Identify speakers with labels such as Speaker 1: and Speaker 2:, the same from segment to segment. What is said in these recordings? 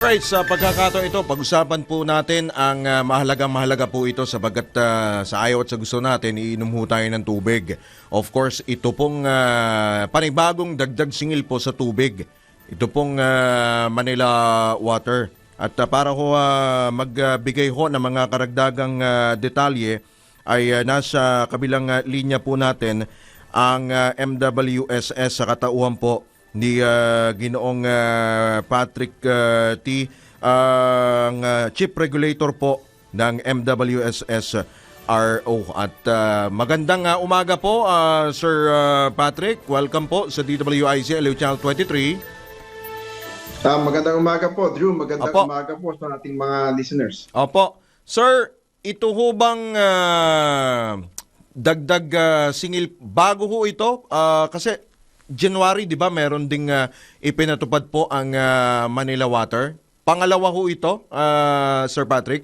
Speaker 1: Right, sa pagkakataon ito, pag-usapan po natin ang ah, mahalagang mahalaga po ito sabagat ah, sa ayaw at sa gusto natin, iinom ho tayo ng tubig. Of course, ito pong ah, panibagong dagdag singil po sa tubig. Ito pong ah, Manila Water. At ah, para ho ah, magbigay ho ng mga karagdagang ah, detalye, ay ah, nasa kabilang ah, linya po natin ang ah, MWSS sa katauhan po ni ah, Ginoong ah, Patrick ah, T, ang ah, Chief Regulator po ng MWSS RO. At ah, magandang ah, umaga po, ah, Sir ah, Patrick. Welcome po sa DWIC LU Channel 23.
Speaker 2: Ah, magandang umaga po, Drew. Magandang
Speaker 1: Apo.
Speaker 2: umaga po sa ating mga listeners.
Speaker 1: Opo. Sir, ito ho bang ah, dagdag ah, singil bago ho ito? Ah, kasi January, di ba, meron ding ah, ipinatupad po ang ah, Manila Water. Pangalawa ho ito, ah, Sir Patrick?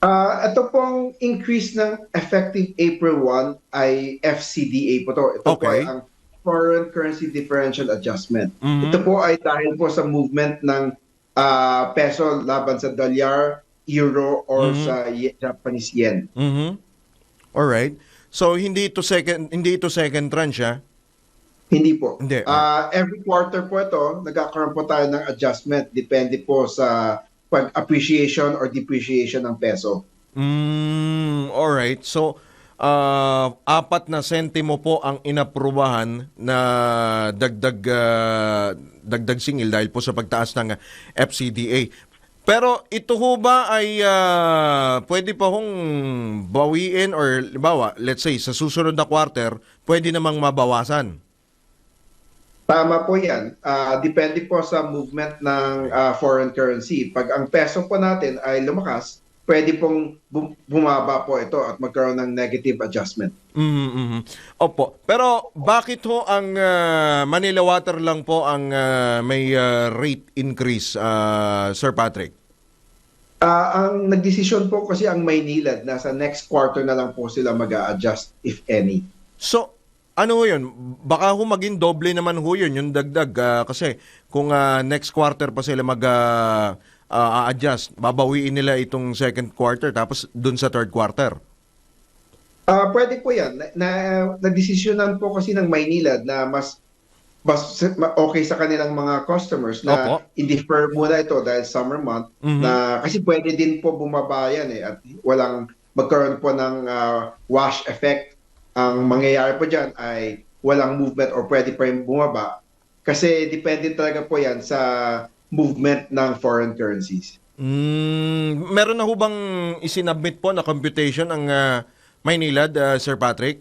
Speaker 2: Ah, ito pong increase ng effective April 1 ay FCDA po to. Ito po
Speaker 1: Okay.
Speaker 2: ay ang Foreign Currency Differential Adjustment.
Speaker 1: Mhm.
Speaker 2: Ito po ay dahil po sa movement ng ah, peso laban sa dolyar, euro, or
Speaker 1: Mhm.
Speaker 2: sa Japanese yen.
Speaker 1: Mhm. All right. So hindi ito second hindi ito second tranche, ah?
Speaker 2: Hindi po.
Speaker 1: Hindi.
Speaker 2: Ah, every quarter po ito, nagkakaroon po tayo ng adjustment. Depende po sa pag-appreciation or depreciation ng peso.
Speaker 1: Mm, all right. So ah, apat na sentimo po ang inaprubahan na dagdag ah, dagdag singil dahil po sa pagtaas ng FCDA. Pero ito ho ba ay ah, pwede pa hong bawiin or libawa, let's say sa susunod na quarter, pwede namang mabawasan.
Speaker 2: Tama po yan. Ah, depende po sa movement ng ah, foreign currency. Pag ang peso po natin ay lumakas, pwede pong bum- bumaba po ito at magkaroon ng negative adjustment.
Speaker 1: Mhm. Opo. Pero bakit ho ang ah, Manila Water lang po ang ah, may ah, rate increase, ah, Sir Patrick?
Speaker 2: Ah, ang nagdesisyon po kasi ang Maynilad, nasa next quarter na lang po sila mag adjust if any.
Speaker 1: So, ano ho yun? Baka ho maging doble naman ho yun, yung dagdag. ah, kasi kung ah, next quarter pa sila mag ah, ah, adjust babawiin nila itong second quarter tapos dun sa third quarter.
Speaker 2: Ah, pwede po yan. Na, na, nagdesisyonan po kasi ng Maynilad na mas mas ma- okay sa kanilang mga customers na
Speaker 1: Opo.
Speaker 2: i-defer muna ito dahil summer month
Speaker 1: Mhm.
Speaker 2: na kasi pwede din po bumaba yan eh at walang magkaroon po ng ah, wash effect. Ang mangyayari po dyan ay walang movement or pwede pa rin bumaba kasi depende talaga po yan sa movement ng foreign currencies.
Speaker 1: Mm, meron na ho bang isinabmit po na computation ang ah, Maynilad, ah, Sir Patrick?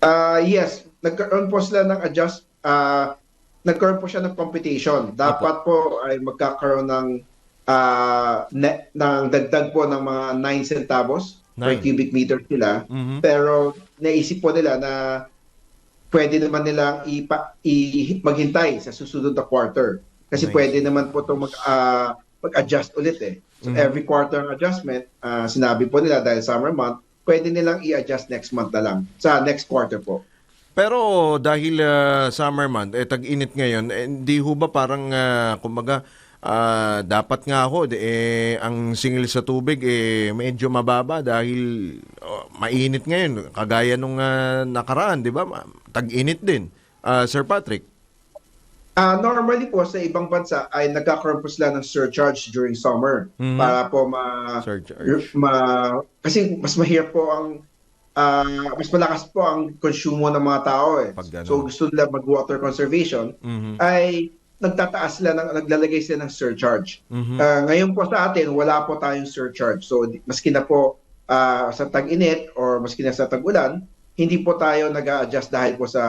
Speaker 2: Ah yes, nagkaroon po sila ng adjust ah nagkaroon po siya ng computation. Dapat po ay magkakaroon ng ah net, ng dagdag po ng mga 9 centavos per
Speaker 1: Nine.
Speaker 2: cubic meter sila.
Speaker 1: Mhm.
Speaker 2: Pero naisip po nila na pwede naman nilang ipa, i, maghintay sa susunod na quarter. Kasi
Speaker 1: Nice.
Speaker 2: pwede naman po ito mag, ah, mag-adjust ulit eh. So
Speaker 1: Mhm.
Speaker 2: every quarter adjustment, ah, sinabi po nila dahil summer month, pwede nilang i-adjust next month na lang. Sa next quarter po.
Speaker 1: Pero dahil ah, summer month, eh, tag-init ngayon, eh, hindi ho ba parang, ah, kumbaga, ah, dapat nga de, eh, ang singil sa tubig eh, medyo mababa dahil oh, mainit ngayon. Kagaya nung ah, nakaraan, di ba? Tag-init din. Ah, Sir Patrick.
Speaker 2: Ah, normally po sa ibang bansa ay nagkakaroon po sila ng surcharge during summer
Speaker 1: Mhm.
Speaker 2: para po ma,
Speaker 1: Surcharge.
Speaker 2: ma kasi mas mahirap po ang ah, mas malakas po ang konsumo ng mga tao eh. So gusto nila mag-water conservation
Speaker 1: Mhm.
Speaker 2: ay nagtataas sila ng naglalagay sila ng surcharge.
Speaker 1: Mhm.
Speaker 2: Ah, ngayon po sa atin wala po tayong surcharge. So maski na po ah, sa tag-init or maski na sa tag-ulan, hindi po tayo nag-a-adjust dahil po sa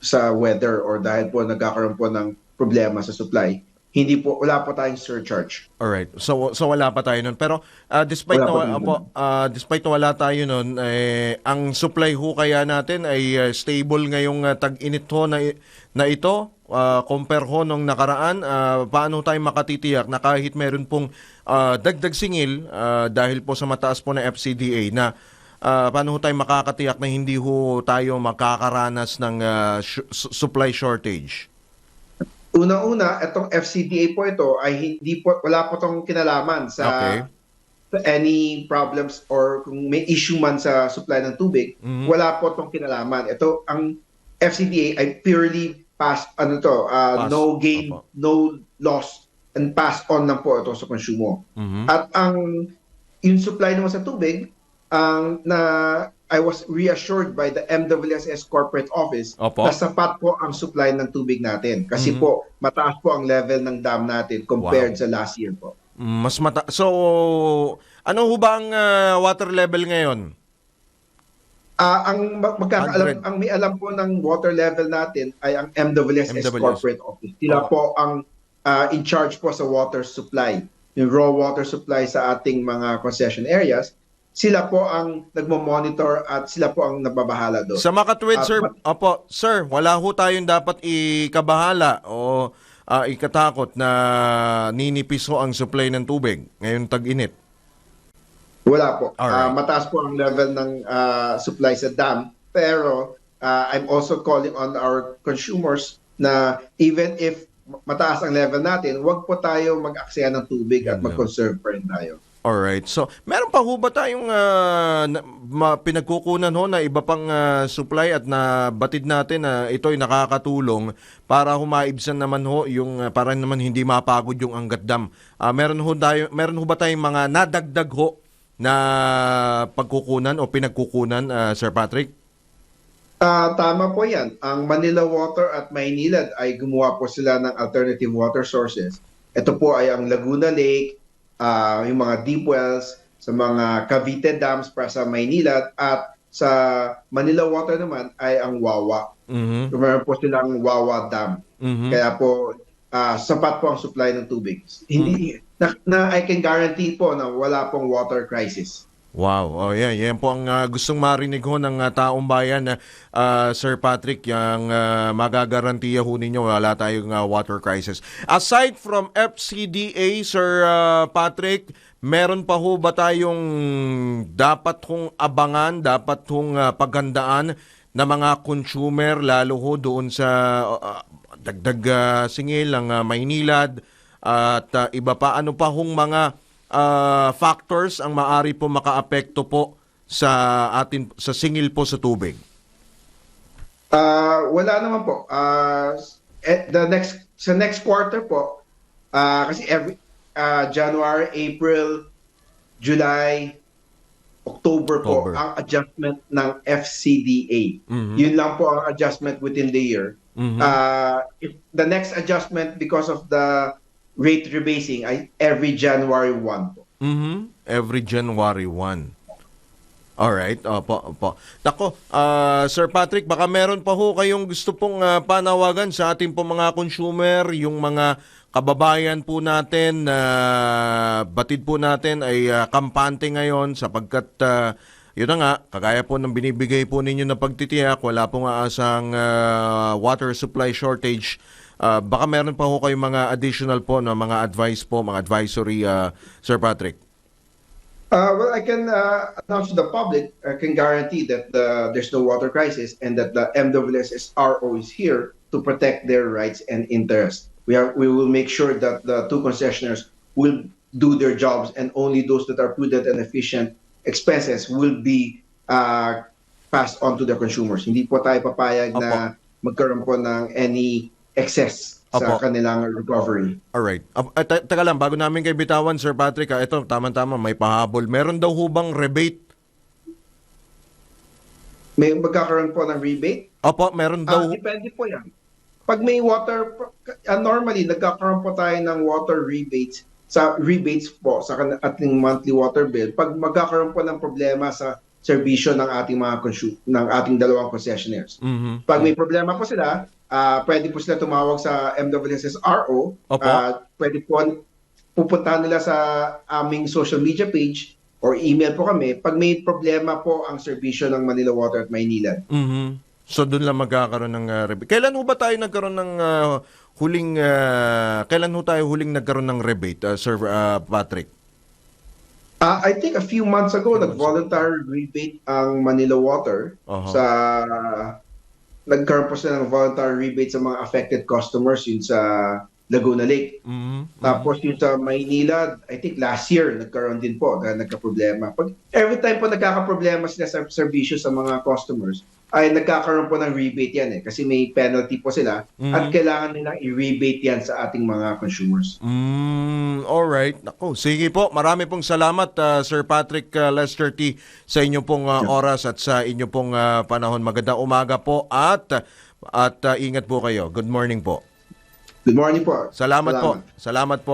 Speaker 2: sa weather or dahil po nagkakaroon po ng problema sa supply. Hindi po wala po tayong surcharge.
Speaker 1: Alright. So so wala pa tayo noon. Pero ah, despite
Speaker 2: Wala
Speaker 1: na
Speaker 2: pa
Speaker 1: po, ah, despite wala tayo noon, eh, ang supply ho kaya natin ay ah, stable ngayong ah, tag-init ho na na ito ah, compare ho nung nakaraan. Ah, paano tayo makatitiyak na kahit meron pong ah, dagdag singil ah, dahil po sa mataas po na FCDA na ah, paano tayo makakatiyak na hindi ho tayo makakaranas ng ah, sh- supply shortage?
Speaker 2: Una-una, itong FCDA po ito ay hindi po, wala po itong kinalaman sa
Speaker 1: Okay.
Speaker 2: sa any problems or kung may issue man sa supply ng tubig,
Speaker 1: Mhm.
Speaker 2: wala po itong kinalaman. Ito, ang FCDA ay purely pass, ano to, uh,
Speaker 1: Pass.
Speaker 2: no gain,
Speaker 1: Opo.
Speaker 2: no loss, and pass on lang po ito sa consumer.
Speaker 1: Mhm.
Speaker 2: At ang yung supply naman sa tubig, ang na I was reassured by the MWSS corporate office
Speaker 1: Opo.
Speaker 2: na sapat po ang supply ng tubig natin. Kasi
Speaker 1: Mhm.
Speaker 2: po, mataas po ang level ng dam natin compared sa last year po.
Speaker 1: Mas mata So, ano ho ba ang ah, water level ngayon?
Speaker 2: Ah, ang mag- magkakaalam
Speaker 1: 100.
Speaker 2: ang may alam po ng water level natin ay ang MWSS
Speaker 1: MWS.
Speaker 2: corporate office. Sila
Speaker 1: Oo.
Speaker 2: po ang ah, in charge po sa water supply, yung raw water supply sa ating mga concession areas. Sila po ang nagmo-monitor at sila po ang nababahala doon.
Speaker 1: Sa Makatwid,
Speaker 2: Ah,
Speaker 1: sir, opo, sir, wala ho tayong dapat ikabahala o ah, ikatakot na ninipis ho ang supply ng tubig ngayong tag-init.
Speaker 2: Wala po. Ah, mataas po ang level ng ah, supply sa dam. Pero ah, I'm also calling on our consumers na even if mataas ang level natin, wag po tayo mag-aksaya ng tubig at mag-conserve pa rin tayo.
Speaker 1: Alright. So, meron pa ho ba tayong na- ma- pinagkukunan ho na iba pang ah, supply at na batid natin na ito'y nakakatulong para humaibsan naman ho yung ah, para naman hindi mapagod yung Angat Dam. Ah, meron ho tayo meron ho ba tayong mga nadagdag ho na pagkukunan o pinagkukunan ah, Sir Patrick?
Speaker 2: Ah, tama po 'yan. Ang Manila Water at Maynilad ay gumawa po sila ng alternative water sources. Ito po ay ang Laguna Lake, ah, yung mga deep wells sa mga Cavite dams para sa Maynilad at sa Manila Water naman ay ang Wawa.
Speaker 1: Mhm.
Speaker 2: Meron po silang Wawa Dam.
Speaker 1: Mhm.
Speaker 2: Kaya po ah, sapat po ang supply ng tubig. Hindi na, na I can guarantee po na wala pong water crisis.
Speaker 1: Wow, oh yeah, yan po ang ah, gustong marinig ho ng ah, taong bayan na Sir Patrick, yung uh, magagarantiya ho ninyo wala tayong ah, water crisis. Aside from FCDA, Sir ah, Patrick, meron pa ho ba tayong dapat hong abangan, dapat hong ah, paghandaan na mga consumer lalo ho doon sa ah, dagdag ah, singil ang ah, Maynilad at ah, iba pa ano pa hong mga ah, factors ang maari po makaapekto po sa atin sa singil po sa tubig.
Speaker 2: Ah, wala naman po. Ah, at the next sa next quarter po, ah, kasi every ah, January, April, July, October po
Speaker 1: October.
Speaker 2: ang adjustment ng FCDA.
Speaker 1: Mhm.
Speaker 2: Yun lang po ang adjustment within the year.
Speaker 1: Mhm.
Speaker 2: Uh, if the next adjustment because of the rate rebasing ay every January 1 po.
Speaker 1: Mhm. Every January 1. Alright, opo, opo. Nako, ah, Sir Patrick, baka meron pa ho kayong gusto pong ah, panawagan sa ating po mga consumer, yung mga kababayan po natin na batid po natin ay ah, kampante ngayon sapagkat ah, yun na nga, kagaya po ng binibigay po ninyo na pagtitiyak, wala pong aasang ah, water supply shortage. Ah, baka meron pa ho kayong mga additional po na mga advice po, mga advisory, ah, Sir Patrick.
Speaker 2: Uh, well, I can uh, announce to the public, I can guarantee that the, there's no water crisis and that the MWSSRO is here to protect their rights and interests. We are we will make sure that the two concessionaires will do their jobs and only those that are prudent and efficient expenses will be uh, passed on to the consumers. Hindi po tayo papayag na magkaroon po ng any excess sa
Speaker 1: Opo.
Speaker 2: kanilang recovery.
Speaker 1: Alright. Uh, uh, te- teka lang, bago namin kay bitawan, Sir Patrick, ah, ito, tama-tama, may pahabol. Meron daw hubang rebate?
Speaker 2: May magkakaroon po ng rebate
Speaker 1: Opo, meron
Speaker 2: Ah,
Speaker 1: daw.
Speaker 2: depende po yan. Pag may water, uh, normally nagkakaroon po tayo ng water rebates sa rebates po sa ating monthly water bill pag magkakaroon po ng problema sa serbisyo ng ating mga consu- ng ating dalawang concessionaires.
Speaker 1: Mhm.
Speaker 2: Pag may problema po sila, ah pwede po sila tumawag sa MWSSRO.
Speaker 1: Opo.
Speaker 2: Ah, pwede po pupuntahan nila sa aming social media page or email po kami pag may problema po ang serbisyo ng Manila Water at Maynilad.
Speaker 1: Mhm. So doon lang magkakaroon ng uh, rebate. Kailan ho ba tayo nagkaroon ng ah, huling ah, kailan ho tayo huling nagkaroon ng rebate, ah, Sir ah, Patrick?
Speaker 2: Uh, I think a few months ago, nag-voluntary rebate ang Manila Water
Speaker 1: Aha.
Speaker 2: sa nagkaroon po sila ng voluntary rebate sa mga affected customers yun sa Laguna Lake.
Speaker 1: Mhm.
Speaker 2: Tapos yung sa Maynila, I think last year nagkaroon din po dahil nagka-problema. Pag every time po nagkaka-problema sila sa serbisyo sa mga customers, ay nagkakaroon po ng rebate yan eh kasi may penalty po sila at kailangan nilang i-rebate yan sa ating mga consumers.
Speaker 1: Mm, all right. Nako, sige po. Marami pong salamat ah, Sir Patrick ah, Lester T sa inyo pong ah, oras at sa inyo pong ah, panahon. Magandang umaga po at at ah, ingat po kayo. Good morning po.
Speaker 2: Good morning po.
Speaker 1: Salamat, po. Salamat po.